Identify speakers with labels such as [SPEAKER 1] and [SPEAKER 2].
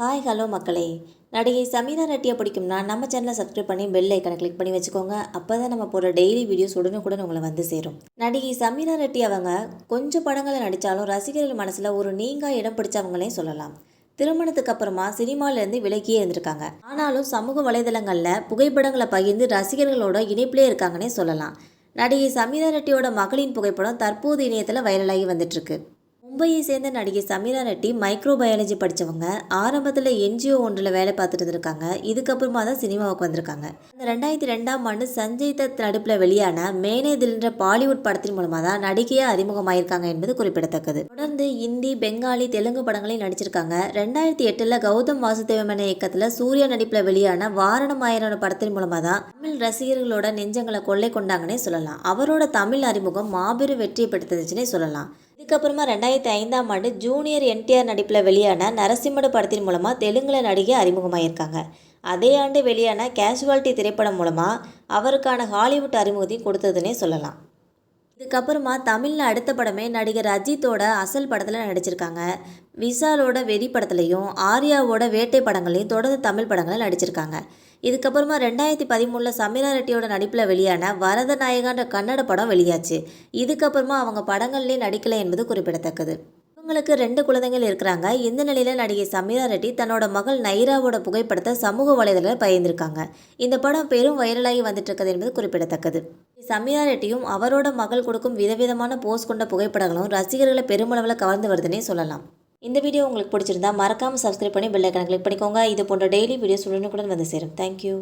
[SPEAKER 1] Hi hello மக்களே. நடிகை சமீரா ரெட்டியை பிடிக்கும்னா நம்ம சேனலை சப்ஸ்கிரைப் பண்ணி பெல் ஐக்கனை கிளிக் பண்ணி வச்சுக்கோங்க. அப்போ தான் நம்ம போகிற டெய்லி வீடியோஸ் உடனுக்குடன் உங்களை வந்து சேரும். நடிகை சமீரா ரெட்டி அவங்க கொஞ்சம் படங்களை நடித்தாலும் ரசிகர்கள் மனசில் ஒரு நீங்கா இடம் பிடிச்சவங்களே சொல்லலாம். திருமணத்துக்கு அப்புறமா சினிமாலேருந்து விலகியே இருந்திருக்காங்க. ஆனாலும் சமூக வலைதளங்களில் புகைப்படங்களை பகிர்ந்து ரசிகர்களோட இணைப்பிலே இருக்காங்கன்னே சொல்லலாம். நடிகை சமீரா ரெட்டியோட மகளின் புகைப்படம் தற்போது இணையத்தில் வைரலாகி வந்துட்டுருக்கு மும்பையை சேர்ந்த நடிகை சமீரா ரெட்டி மைக்ரோ பயாலஜி படித்தவங்க ஆரம்பத்தில் என்ஜிஓ ஒன்றில் வேலை பார்த்துட்டு இருந்திருக்காங்க. இதுக்கப்புறமா தான் சினிமாவுக்கு வந்திருக்காங்க. அந்த ரெண்டாயிரத்தி ரெண்டாம் ஆண்டு சஞ்சய் தத் நடிப்பில் வெளியான மேனே தில்ன்ற பாலிவுட் படத்தின் மூலமாக தான் நடிகையாக அறிமுகமாயிருக்காங்க என்பது குறிப்பிடத்தக்கது. தொடர்ந்து இந்தி பெங்காலி தெலுங்கு படங்களையும் நடிச்சிருக்காங்க. ரெண்டாயிரத்தி எட்டில் கௌதம் வாசுதேவமன இயக்கத்தில் சூர்யா நடிப்பில் வெளியான வாரணம் ஆயிரம் படத்தின் மூலமாக தான் தமிழ் ரசிகர்களோட நெஞ்சங்களை கொள்ளை கொண்டாங்கன்னே சொல்லலாம். அவரோட தமிழ் அறிமுகம் மாபெரும் வெற்றியை பெற்றுச்சுன்னே சொல்லலாம். இதுக்கப்புறமா ரெண்டாயிரத்தி ஐந்தாம் ஆண்டு ஜூனியர் என்டிஆர் நடிப்பில் வெளியான நரசிம்மடு படத்தின் மூலமாக தெலுங்குல நடிகை அறிமுகமாயிருக்காங்க. அதே ஆண்டு வெளியான கேஷுவாலிட்டி திரைப்படம் மூலமாக அவருக்கான ஹாலிவுட் அறிமுகத்தையும் கொடுத்ததுன்னே சொல்லலாம். இதுக்கப்புறமா தமிழில் அடுத்த படமே நடிகர் அஜித்தோட அசல் படத்தில் நடிச்சிருக்காங்க. விஷாலோட வெறி படத்துலையும் ஆர்யாவோட வேட்டை படங்களையும் தொடர்ந்து தமிழ் படங்களில் நடிச்சிருக்காங்க. இதுக்கப்புறமா ரெண்டாயிரத்தி பதிமூணில் சமீரா ரெட்டியோட நடிப்பில் வெளியான வரத நாயகான்ற கன்னட படம் வெளியாச்சு. இதுக்கப்புறமா அவங்க படங்கள்லேயே நடிக்கலை என்பது குறிப்பிடத்தக்கது. இவங்களுக்கு ரெண்டு குழந்தைகள் இருக்கிறாங்க. இந்த நிலையில் நடிகை சமீரா ரெட்டி தன்னோட மகள் நைராவோட புகைப்படத்தை சமூக வலைதளத்தில் பகிர்ந்திருக்காங்க. இந்த படம் பெரும் வைரலாகி வந்துட்டு இருக்குது என்பது குறிப்பிடத்தக்கது. சமீரா ரெட்டியும் அவரோட மகள் கொடுக்கும் விதவிதமான போஸ் கொண்ட புகைப்படங்களும் ரசிகர்களை பெருமளவில் கவர்ந்து வருதுன்னே சொல்லலாம். இந்த வீடியோ உங்களுக்கு பிடிச்சிருந்தா மறக்காமல் சப்ஸ்கிரைப் பண்ணி பெல் ஐக்கனை கிளிக் பண்ணிக்கோங்க. இது போன்ற டெய்லி வீடியோஸ் உடனுக்குடன் வந்து சேரும். தேங்க்யூ